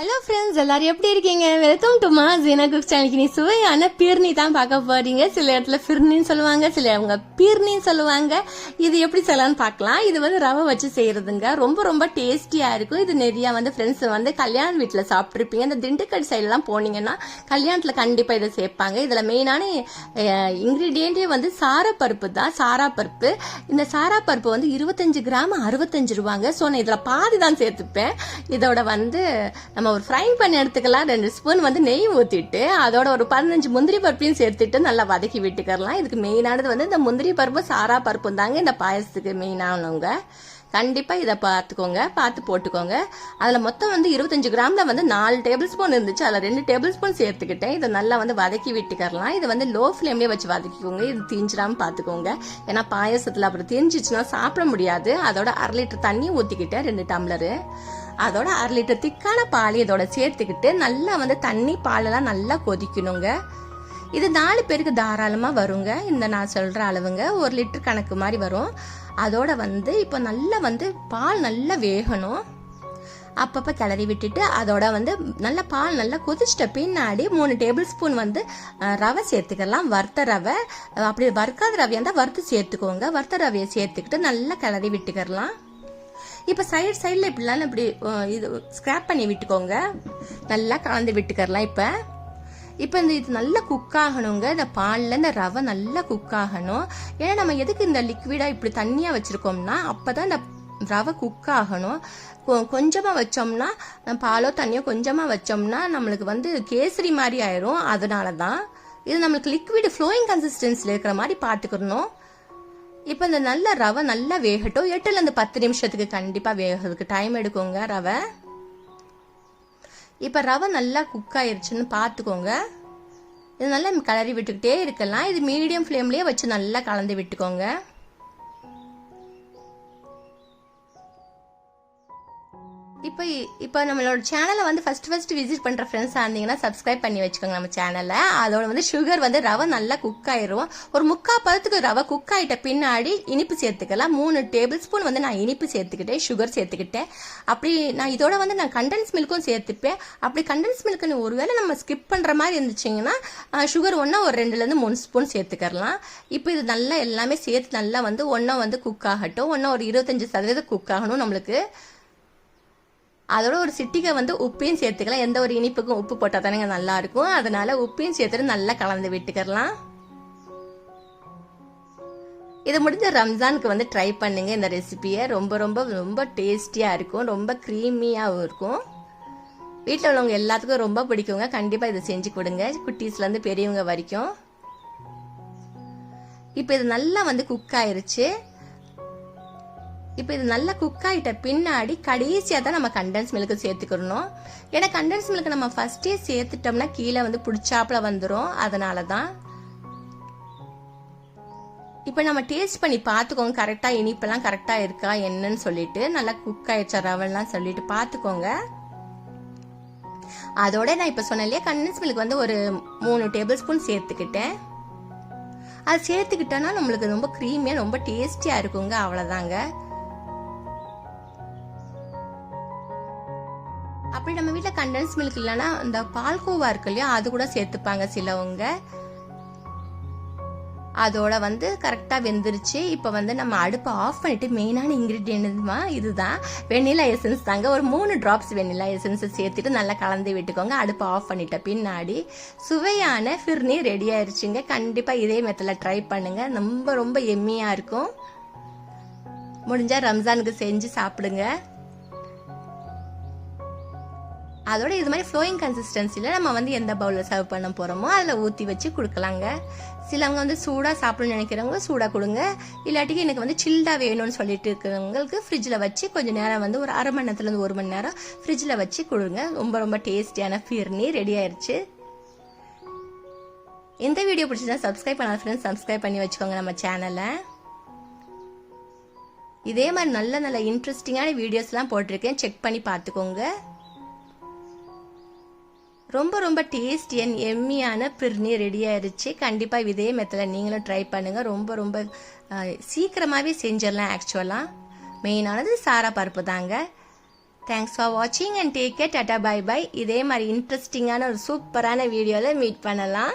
Hello friends எல்லாரும் எப்படி இருக்கீங்க? வெல்கம் டு மா ஜீனா குக் சேனலுக்கு நீ சுவையான பீர்னி தான் பார்க்க போறீங்க. சில இடத்துல ஃபிர்னின்னு சொல்லுவாங்க சில அவங்க பீர்னின்னு சொல்லுவாங்க. இது எப்படி செய்யலாம்னு பார்க்கலாம். இது வந்து ரவை வச்சு செய்யறதுங்க. ரொம்ப ரொம்ப டேஸ்டியா இருக்கும். இது நிறைய வந்து ஃப்ரெண்ட்ஸ் வந்து கல்யாண வீட்டில் சாப்பிட்ருப்பீங்க இந்த திண்டுக்கல் சைட்லாம் போனீங்கன்னா கல்யாணத்தில் கண்டிப்பாக இதை சேர்ப்பாங்க. இதில் மெயினான இன்க்ரீடியண்டே வந்து சாரப்பருப்பு தான். சாராப்பருப்பு. இந்த சாராப்பருப்பு வந்து இருபத்தஞ்சு கிராம் அறுபத்தஞ்சு ரூபாங்க. ஸோ நான் இதில் பாதி தான் சேர்த்துப்பேன். இதோட வந்து நம்ம ஒரு ஃப்ரைங் பண்ணி எடுத்துக்கலாம். ரெண்டு ஸ்பூன் வந்து நெய் ஊற்றிட்டு அதோட ஒரு பதினஞ்சு முந்திரி பருப்பையும் சேர்த்துட்டு நல்லா வதக்கி விட்டுக்கலாம். இதுக்கு மெயினானது வந்து இந்த முந்திரி பருப்பு சாரா பருப்பும் தாங்க இந்த பாயசத்துக்கு மெயினானவங்க கண்டிப்பாக இதை பார்த்துக்கோங்க பார்த்து போட்டுக்கோங்க. அதில் மொத்தம் வந்து இருபத்தஞ்சு கிராமில் வந்து நாலு டேபிள் ஸ்பூன் இருந்துச்சு. அதில் ரெண்டு டேபிள் ஸ்பூன் சேர்த்துக்கிட்டேன். இதை நல்லா வந்து வதக்கி விட்டுக்கரலாம் இது வந்து லோ ஃப்ளேம்லேயே வச்சு வதக்கிக்கோங்க. இது தீஞ்சிடாமல் பார்த்துக்கோங்க. ஏன்னா பாயசத்தில் அப்புறம் தீஞ்சிச்சுன்னா சாப்பிட முடியாது. அதோட அரை லிட்டர் தண்ணி ஊற்றிக்கிட்டேன் ரெண்டு டம்ளரு. அதோட அரை லிட்டர் திக்கான பால் இதோட சேர்த்துக்கிட்டு நல்லா வந்து தண்ணி பாலெல்லாம் நல்லா கொதிக்கணுங்க. இது நாலு பேருக்கு தாராளமாக வருங்க. இந்த நான் சொல்கிற அளவுங்க. ஒரு லிட்டர் கணக்கு மாதிரி வரும். அதோட வந்து இப்போ நல்லா வந்து பால் நல்லா வேகணும். அப்பப்போ கிளறி விட்டுட்டு அதோட வந்து நல்ல பால் நல்லா கொதிச்சிட்ட பின்னாடி மூணு டேபிள் ஸ்பூன் வந்து ரவை சேர்த்துக்கலாம். வறுத்த ரவை. அப்படி வறுக்காத ரவையாக இருந்தால் வறுத்து சேர்த்துக்கோங்க. வறுத்த ரவையை சேர்த்துக்கிட்டு நல்லா கிளறி விட்டுக்கிறலாம் இப்போ சைடு சைடில் இப்படிலாம் இப்படி இது ஸ்க்ராப் பண்ணி விட்டுக்கோங்க. நல்லா கலந்து விட்டுக்கரலாம் இப்போ. இப்போ இந்த இது நல்லா குக் ஆகணுங்க. இந்த பாலில் இந்த ரவை நல்லா குக் ஆகணும். ஏன்னா நம்ம எதுக்கு இந்த லிக்விடாக இப்படி தண்ணியாக வச்சுருக்கோம்னா அப்போ தான் இந்த ரவை குக் ஆகணும். கொ- வச்சோம்னா பாலோ தண்ணியோ கொஞ்சமாக வச்சோம்னா நம்மளுக்கு வந்து கேசரி மாதிரி ஆயிரும். அதனால தான் இது நம்மளுக்கு லிக்விட் ஃப்ளோயிங் கன்சிஸ்டன்சியில் இருக்கிற மாதிரி பார்த்துக்கணும் இப்போ இந்த நல்ல ரவை நல்லா வேகட்டும். எட்டுலேருந்து பத்து நிமிஷத்துக்கு கண்டிப்பாக வேகிறதுக்கு டைம் எடுக்குங்க ரவை. இப்போ ரவை நல்லா குக் ஆயிருச்சுன்னு பார்த்துக்கோங்க இது நல்லா கிளறி விட்டுக்கிட்டே இருக்கலாம். இது மீடியம் ஃப்ளேம்லேயே வச்சு நல்லா கலந்து விட்டுக்கோங்க. இப்போ இப்போ நம்மளோட சேனலை வந்து ஃபர்ஸ்ட் ஃபர்ஸ்ட் விசிட் பண்ணுற ஃப்ரெண்ட்ஸாக இருந்தீங்கன்னா சப்ஸ்கிரைப் பண்ணி வச்சுக்கோங்க நம்ம சேனலை அதோட வந்து சுகர் வந்து ரவை நல்லா குக் ஆயிரும். ஒரு முக்கா பதத்துக்கு ரவை குக் ஆகிட்ட பின்னாடி இனிப்பு சேர்த்துக்கலாம். மூணு டேபிள் ஸ்பூன் வந்து நான் இனிப்பு சேர்த்துக்கிட்டேன் சுகர் சேர்த்துக்கிட்டேன். அப்படி நான் இதோட வந்து நான் கண்டென்ஸ் மில்க்கும் சேர்த்துப்பேன். அப்படி கண்டன்ஸ் மில்க்குன்னு ஒருவேளை நம்ம ஸ்கிப் பண்ணுற மாதிரி இருந்துச்சிங்கன்னா சுகர் ஒன்றா ஒரு ரெண்டுலேருந்து மூணு ஸ்பூன் சேர்த்துக்கலாம். இப்போ இது நல்லா எல்லாமே சேர்த்து நல்லா வந்து ஒன்றா வந்து குக் ஆகட்டும். ஒன்றா ஒரு இருபத்தஞ்சு சதவீதம் குக் ஆகணும் நம்மளுக்கு. அதோட ஒரு சிட்டிகை வந்து உப்பையும் சேர்த்துக்கலாம். எந்த ஒரு இனிப்புக்கும் உப்பு போட்டால் தானேங்க நல்லா இருக்கும் அதனால உப்பையும் சேர்த்துட்டு நல்லா கலந்து விட்டுக்கலாம். இது முடிஞ்ச ரம்ஜானுக்கு வந்து ட்ரை பண்ணுங்க. இந்த ரெசிபியை ரொம்ப ரொம்ப ரொம்ப டேஸ்டியாக இருக்கும். ரொம்ப க்ரீமியாகவும் இருக்கும். வீட்டில் உள்ளவங்க எல்லாத்துக்கும் ரொம்ப பிடிக்குங்க. கண்டிப்பாக இதை செஞ்சு கொடுங்க. குட்டீஸ்லேருந்து பெரியவங்க வரைக்கும். இப்போ இது நல்லா வந்து குக் ஆயிருச்சு. இப்போ இது நல்லா குக் ஆகிட்ட பின்னாடி கடைசியாக தான் நம்ம கண்டென்ஸ் மில்க்கு சேர்த்துக்கணும் ஏன்னா கண்டென்ஸ் மில்க் நம்ம ஃபர்ஸ்டே சேர்த்துட்டோம்னா கீழே வந்து பிடிச்சாப்புல வந்துடும் அதனால தான் இப்போ நம்ம டேஸ்ட் பண்ணி பார்த்துக்கோங்க. கரெக்டாக இனிப்பெல்லாம் கரெக்டாக இருக்கா என்னன்னு சொல்லிட்டு நல்லா குக் ஆயிடுச்சா ரவெல்லாம் சொல்லிட்டு பார்த்துக்கோங்க. அதோட நான் இப்போ சொன்னேன் இல்லையா கண்டென்ஸ் மில்க் வந்து ஒரு மூணு டேபிள் ஸ்பூன் சேர்த்துக்கிட்டேன். அது சேர்த்துக்கிட்டோன்னா நம்மளுக்கு ரொம்ப க்ரீமியாக ரொம்ப டேஸ்டியாக இருக்குங்க. அவ்வளோதாங்க அப்படி நம்ம வீட்டில் கண்டென்ஸ் மில்க் இல்லைன்னா இந்த பால்கோவா இருக்கு இல்லையா அது கூட சேர்த்துப்பாங்க சிலவங்க. அதோட வந்து கரெக்டாக வெந்துருச்சு. இப்போ வந்து நம்ம அடுப்பை ஆஃப் பண்ணிட்டு மெயினான இன்க்ரீடியன்ட்மா இதுதான். வெண்ணிலா எசன்ஸ் தாங்க. ஒரு மூணு ட்ராப்ஸ் வெண்ணிலா எசன்ஸை சேர்த்துட்டு நல்லா கலந்து விட்டுக்கோங்க. அடுப்பை ஆஃப் பண்ணிட்ட பின்னாடி சுவையான ஃபிர்னி ரெடி ஆயிடுச்சுங்க கண்டிப்பாக இதே மெத்தில் ட்ரை பண்ணுங்க. ரொம்ப ரொம்ப எம்மியாக இருக்கும். முடிஞ்சா ரம்ஜானுக்கு செஞ்சு சாப்பிடுங்க. அதோட இது மாதிரி ஃப்ளோயிங் கன்சிஸ்டன்சியில் நம்ம வந்து எந்த பவுலில் சர்வ் பண்ண போகிறோமோ அதில் ஊற்றி வச்சு கொடுக்கலாங்க. சிலவங்க வந்து சூடாக சாப்பிடணும்னு நினைக்கிறவங்க சூடாக கொடுங்க. இல்லாட்டிக்கு எனக்கு வந்து சில்டாக வேணும்னு சொல்லிட்டு இருக்கிறவங்களுக்கு ஃப்ரிட்ஜில் வச்சு கொஞ்சம் நேரம் வந்து ஒரு அரை மணி நேரத்துலேருந்து ஒரு மணி நேரம் ஃப்ரிட்ஜில் வச்சு கொடுங்க. ரொம்ப ரொம்ப டேஸ்டியான ஃபிர்னி ரெடி ஆயிடுச்சு இந்த வீடியோ பிடிச்சிருந்தா சப்ஸ்கிரைப் பண்ணாத ஃப்ரெண்ட்ஸ் சப்ஸ்கிரைப் பண்ணி வச்சுக்கோங்க நம்ம சேனலை இதே மாதிரி நல்ல நல்ல இன்ட்ரெஸ்டிங்கான வீடியோஸ்லாம் போட்டிருக்கேன். செக் பண்ணி பார்த்துக்கோங்க. ரொம்ப ரொம்ப டேஸ்டி அண்ட் எம்மியான பிர்னி ரெடி ஆயிடுச்சு கண்டிப்பாக இதே மெத்தடில் நீங்களும் ட்ரை பண்ணுங்கள் ரொம்ப ரொம்ப சீக்கிரமாகவே செஞ்சிடலாம் ஆக்சுவலாக மெயினானது சாரா பருப்பு தாங்க. தேங்க்ஸ் ஃபார் வாட்சிங் and take care tata bye bye இதே மாதிரி இன்ட்ரெஸ்டிங்கான ஒரு சூப்பரான வீடியோவில் மீட் பண்ணலாம்.